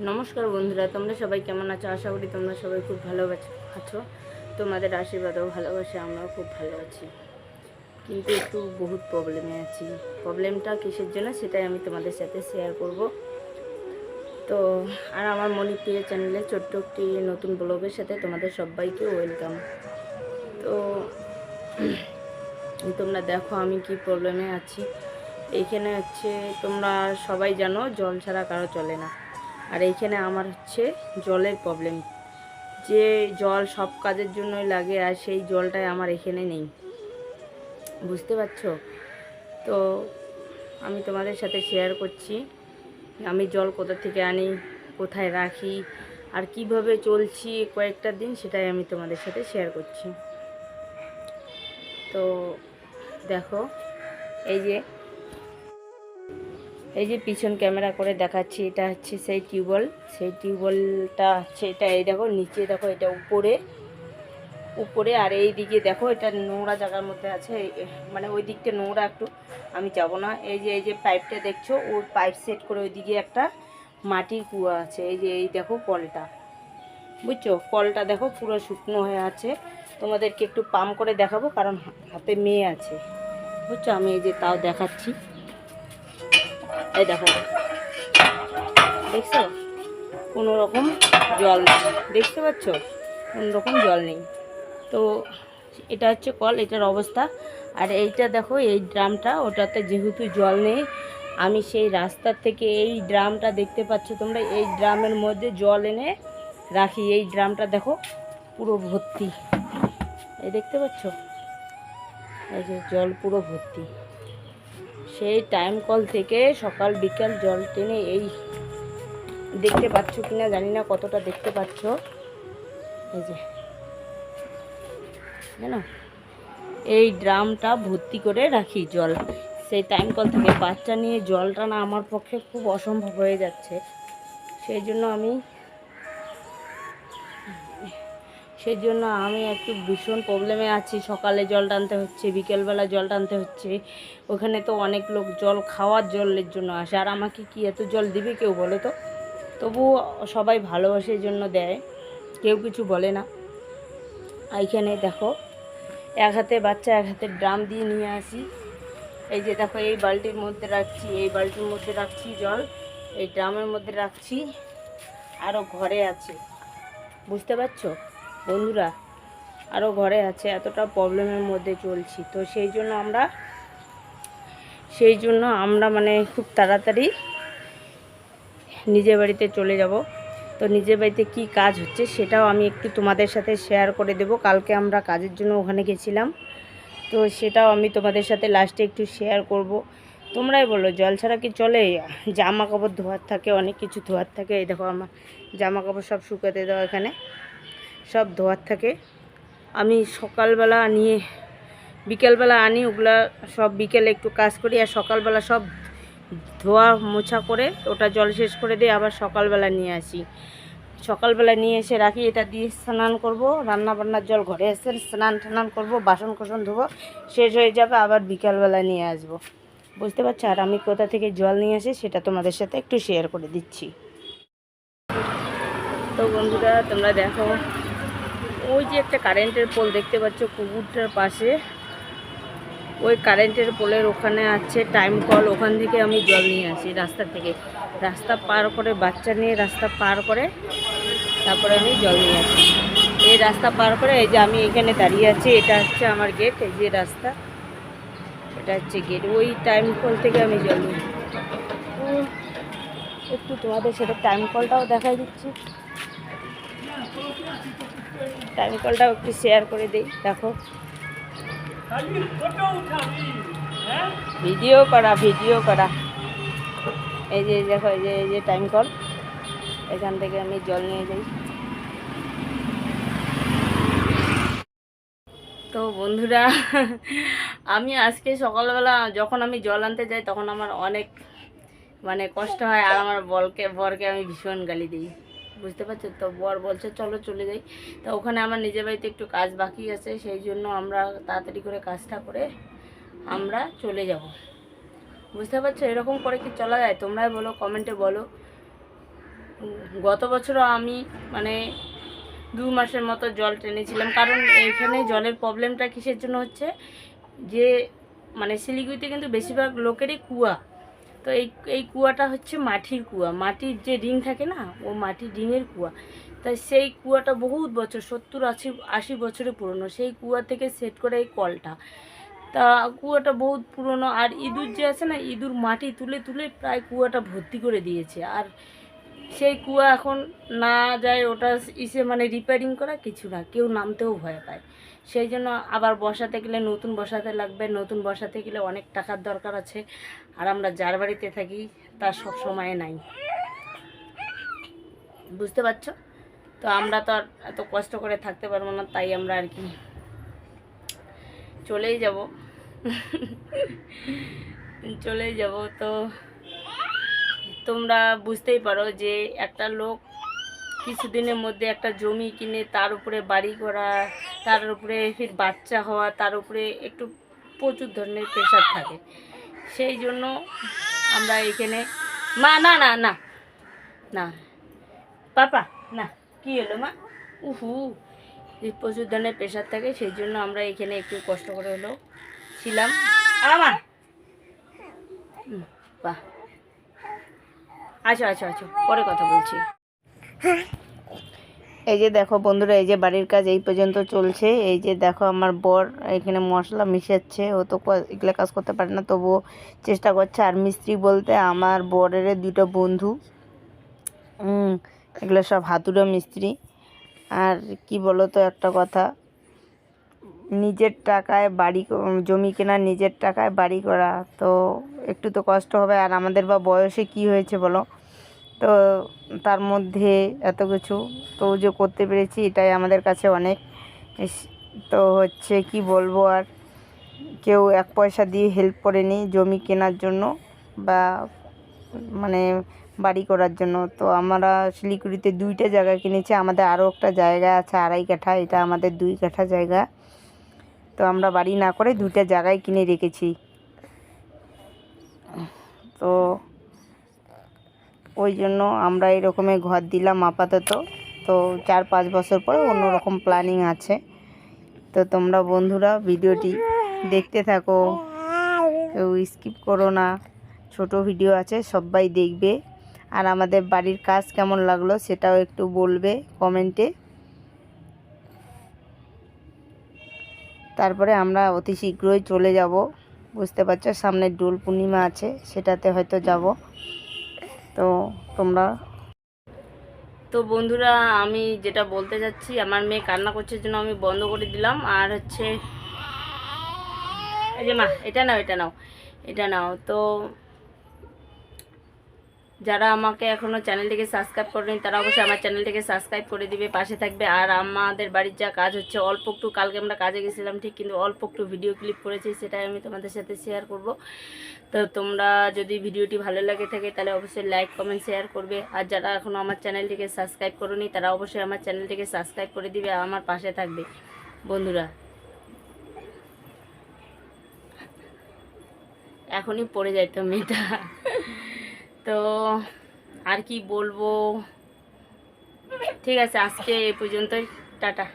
নমস্কার বন্ধুরা, তোমরা সবাই কেমন আছো? আশা করি তোমরা সবাই খুব ভালো আছো- তোমাদের আশীর্বাদও ভালোবাসে, আমরাও খুব ভালো আছি। কিন্তু একটু বহুত প্রবলেমে আছি। প্রবলেমটা কিসের জন্য সেটাই আমি তোমাদের সাথে শেয়ার করব। তো, আর আমার মণিপ্রিয় চ্যানেলে ছোট্ট একটি নতুন ব্লগের সাথে তোমাদের সবাইকে ওয়েলকাম তো তোমরা দেখো আমি কি প্রবলেমে আছি। এইখানে হচ্ছে তোমরা সবাই জানো, জল ছাড়া কারও চলে না। আর এইখানে আমার হচ্ছে জলের প্রবলেম যে জল সব কাজের জন্যই লাগে আর সেই জলটাই আমার এখানে নেই। বুঝতে পারছ? তো আমি তোমাদের সাথে শেয়ার করছি আমি জল কোথা থেকে আনি, কোথায় রাখি, আর কীভাবে চলছি কয়েকটা দিন সেটাই আমি তোমাদের সাথে শেয়ার করছি। তো দেখো, এই যে এই যে পিছন ক্যামেরা করে দেখাচ্ছি, এটা হচ্ছে সেই টিউবওয়েল। সেই টিউবওয়েলটা হচ্ছে এটা, এই দেখো, নিচে দেখো, এটা উপরে। উপরে আর এই দিকে দেখো, এটা নোংরা জায়গার মধ্যে আছে। মানে ওই দিকটা নোংরা একটু, আমি যাব না। এই যে এই যে পাইপটা দেখছ ওই পাইপ সেট করে ওই দিকে একটা মাটির কুয়া আছে। এই যে, এই দেখো কলটা। বুঝছ? কলটা দেখো পুরো শুকনো হয়ে আছে। তোমাদেরকে একটু পাম্প করে দেখাবো, কারণ হাতে মেয়ে আছে। বুঝছ? আমি এই যে তাও দেখাচ্ছি। এই দেখো। দেখছ? কোনো রকম জল নেই। দেখতে পাচ্ছ? কোনো রকম জল নেই। তো এটা হচ্ছে কল, এটার অবস্থা। আর এইটা দেখো, এই ড্রামটা, ওটাতে যেহেতু জল নেই, আমি সেই রাস্তার থেকে এই ড্রামটা দেখতে পাচ্ছ তোমরা? এই ড্রামের মধ্যে জল এনে রাখি। এই ড্রামটা দেখো, পুরো ভর্তি। এই দেখতে পাচ্ছ? এই যে জল পুরো ভর্তি। সেই টাইম কল থেকে সকাল বিকাল জল টেনে এই দেখতে পাচ্ছ কিনা জানি না, কতটা দেখতে পাচ্ছ? এই যে, জানো? এই ড্রামটা ভর্তি করে রাখি জল। সেই টাইম কল থেকে বাচ্চা নিয়ে জলটা না আমার পক্ষে খুব অসম্ভব হয়ে যাচ্ছে। সেই জন্য আমি সেই জন্য আমি একটু ভীষণ প্রবলেমে আছি। সকালে জল টানতে হচ্ছে, বিকেলবেলা জল টানতে হচ্ছে। ওখানে তো অনেক লোক জল খাওয়ার জলের জন্য আসে। আর আমাকে কি এত জল দিবে কেউ বলে তো? তবুও সবাই ভালোবাসার জন্য দেয়, কেউ কিছু বলে না। এইখানে দেখো, এক হাতে বাচ্চা, এক হাতে ড্রাম দিয়ে নিয়ে আসি। এই যে দেখো, এই বালতির মধ্যে রাখছি, এই বালতির মধ্যে রাখছি জল, এই ড্রামের মধ্যে রাখছি। আরও ঘরে আছে। বুঝতে পারছ? বন্ধুরা আরও ঘরে আছে, এতটা প্রবলেমের মধ্যে চলছি। তো সেই জন্য আমরা, সেই জন্য আমরা মানে খুব তাড়াতাড়ি নিজের বাড়িতে চলে যাব। তো নিজের বাড়িতে কি কাজ হচ্ছে সেটাও আমি একটু তোমাদের সাথে শেয়ার করে দেব। কালকে আমরা কাজের জন্য ওখানে গেছিলাম। তো সেটাও আমি তোমাদের সাথে লাস্টে একটু শেয়ার করব। তোমরাই বলো, জল ছাড়া কি চলে? জামা কাপড় ধোয়ার থাকে, অনেক কিছু ধোয়ার থাকে। এই দেখো আমার জামা কাপড় সব শুকাতে দেওয়া এখানে। সব ধোয়ার থাকে। আমি সকালবেলা নিয়ে, বিকেলবেলা আনি, ওগুলা সব বিকেলে একটু কাজ করি, আর সকালবেলা সব ধোয়া মোছা করে, ওটা জল শেষ করে দিয়ে আবার সকালবেলা নিয়ে আসি। সকালবেলা নিয়ে এসে রাখি, এটা দিয়ে স্নান করব রান্না বান্নার জল ঘরে এসে স্নান টানান করব, বাসন কোসন ধোবো, শেষ হয়ে যাবে, আবার বিকালবেলা নিয়ে আসব। বুঝতে পারছ? আর আমি কোথা থেকে জল নিয়ে আসি, সেটা তোমাদের সাথে একটু শেয়ার করে দিচ্ছি। তো বন্ধুরা, তোমরা দেখো ওই যে একটা কারেন্টের পোল দেখতে পাচ্ছ কুকুরটার পাশে। ওই কারেন্টের পোলের ওখানে আছে টাইম কল ওখান থেকে আমি জল নিয়ে আসি রাস্তা থেকে। রাস্তা পার করে বাচ্চা নিয়ে রাস্তা পার করে তারপরে আমি জল নিয়ে আসি। এই রাস্তা পার করে এই যে আমি এখানে দাঁড়িয়ে আছি এটা হচ্ছে আমার গেট এই যে রাস্তা এটা হচ্ছে গেট ওই টাইম কল থেকে আমি জল উম, একটু তোমাদের সেটা টাইম কলটাও দেখাই দিচ্ছি। টাইম কলটাও একটু শেয়ার করে দিই, দেখো। ভিডিও করা ভিডিও করা। এই যে, দেখো, এই যে এই যে টাইম কল এখান থেকে আমি জল নিয়ে যাই। তো বন্ধুরা, আমি আজকে সকালবেলা যখন আমি জল আনতে যাই, তখন আমার অনেক মানে কষ্ট হয় আর আমার বলকে, বরকে আমি ভীষণ গালি দিই। বুঝতে পারছ? তো বর বলছে, চলো চলে যাই। তো ওখানে আমার নিজের বাড়িতে একটু কাজ বাকি আছে, সেই জন্য আমরা তাড়াতাড়ি করে কাজটা করে আমরা চলে যাব। বুঝতে পারছ? এরকম করে কি চলা যায়? তোমরাই বলো কমেন্টে বলো। গত বছরও আমি মানে দু মাসের মতো জল টেনেছিলাম, কারণ এখানে জলের প্রবলেমটা কিসের জন্য হচ্ছে? যে মানে শিলিগুড়িতে কিন্তু বেশিরভাগ লোকেরই কুয়া। তো এই এই কুয়াটা হচ্ছে মাটির কুয়া। মাটির যে রিং থাকে না, ও মাটির রিংয়ের কুয়া। তাই সেই কুয়াটা বহুত বছর, সত্তর আশি আশি বছরে পুরনো। সেই কুয়া থেকে সেট করে এই কলটা। তা কুয়াটা বহুত পুরনো। আর ইঁদুর যে আছে না, ইঁদুর মাটি তুলে তুলে প্রায় কুয়াটা ভর্তি করে দিয়েছে। আর সেই কুয়া এখন না যায়, ওটা ইসে মানে রিপেয়ারিং করা কিছু না, কেউ নামতেও ভয় পায়। সেই জন্য আবার বসাতে গেলে নতুন বসাতে লাগবে, নতুন বসাতে গেলে অনেক টাকার দরকার আছে, আর আমরা যার বাড়িতে থাকি, তার সব সময় নাই। বুঝতে পারছ? তো আমরা তো আর এত কষ্ট করে থাকতে পারব না, তাই আমরা আর কি চলেই যাব। চলেই যাব, তো তোমরা বুঝতেই পারো যে একটা লোক কিছুদিনের মধ্যে একটা জমি কিনে তার উপরে বাড়ি করা, তার উপরে ফির বাচ্চা হওয়া, তার উপরে একটু প্রচুর ধরনের প্রেশার থাকে। সেই জন্য আমরা এখানে, মা, না না না না, পাপা, না, কি হলো মা? উহু প্রচুর ধরনের প্রেশার থাকে, সেই জন্য আমরা এখানে একটু কষ্ট করে হলেও ছিলাম। আমার? বাহ। আচ্ছা আচ্ছা আচ্ছা পরে কথা বলছি। এই যে দেখো বন্ধুরা, এই যে বাড়ির কাজ এই পর্যন্ত চলছে। এই যে দেখো আমার বর এখানে মশলা মিশাচ্ছে, ও তো এগুলো কাজ করতে পারে না, তবুও চেষ্টা করছে। আর মিস্ত্রি বলতে আমার বরের দুটো বন্ধু এগুলো সব হাতুড়ো মিস্ত্রি। আর কি বলো তো একটা কথা নিজের টাকায় বাড়ি জমি কেনা নিজের টাকায় বাড়ি করা, তো একটু তো কষ্ট হবে। আর আমাদের বা বয়সে কি হয়েছে বলো? তো তার মধ্যে এত কিছু, তো যে করতে পেরেছি এটাই আমাদের কাছে অনেক তো হচ্ছে কি বলব আর, কেউ এক পয়সা দিয়ে হেল্প করেনি জমি কেনার জন্য বা মানে বাড়ি করার জন্য। তো আমরা শিলিগুড়িতে দুইটা জায়গা কিনেছি, আমাদের আরও একটা জায়গা আছে, আড়াই কাঠা, এটা আমাদের দুই কাঠা জায়গা। তো আমরা বাড়ি না করে দুইটা জায়গায় কিনে রেখেছি। তো ওই জন্য আমরা এরকমের ঘর দিলাম আপাতত। তো চার পাঁচ বছর পরে অন্যরকম প্ল্যানিং আছে। তো তোমরা বন্ধুরা ভিডিওটি দেখতে থাকো। কেউ স্কিপ করো না। ছোট ভিডিও আছে, সবাই দেখবে। আর আমাদের বাড়ির কাজ কেমন লাগল সেটাও একটু বলবে কমেন্টে তারপরে আমরা অতি শীঘ্রই চলে যাব। বুঝতে পারছ? সামনে ডোল পূর্ণিমা আছে, সেটাতে হয়তো যাব। তো তোমরা? তো বন্ধুরা, আমি যেটা বলতে যাচ্ছি, আমার মেয়ে কান্না করছে জন্য আমি বন্ধ করে দিলাম। আর হচ্ছে, এই যে মা, এটা নাও এটা নাও এটা নাও। তো যারা আমাকে এখনও চ্যানেলটিকে সাবস্ক্রাইব করেনি, তারা অবশ্যই আমার চ্যানেলটিকে সাবস্ক্রাইব করে দিবে, পাশে থাকবে। আর আমাদের বাড়ির যা কাজ হচ্ছে, অল্প একটু কালকে আমরা কাজে গেছিলাম, ঠিক কিন্তু অল্প একটু ভিডিও ক্লিপ করেছি, সেটাই আমি তোমাদের সাথে শেয়ার করব। তো তোমরা যদি ভিডিওটি ভালো লাগে থাকে, তাহলে অবশ্যই লাইক কমেন্ট শেয়ার করবে। আর যারা এখনও আমার চ্যানেলটিকে সাবস্ক্রাইব করোনি, তারা অবশ্যই আমার চ্যানেলটিকে সাবস্ক্রাইব করে দিবে, আর আমার পাশে থাকবে। বন্ধুরা, এখনই পড়ে যাইতো মেয়েটা। তো আর কি বলব? ঠিক আছে আজকে এ পর্যন্তই। টাটা।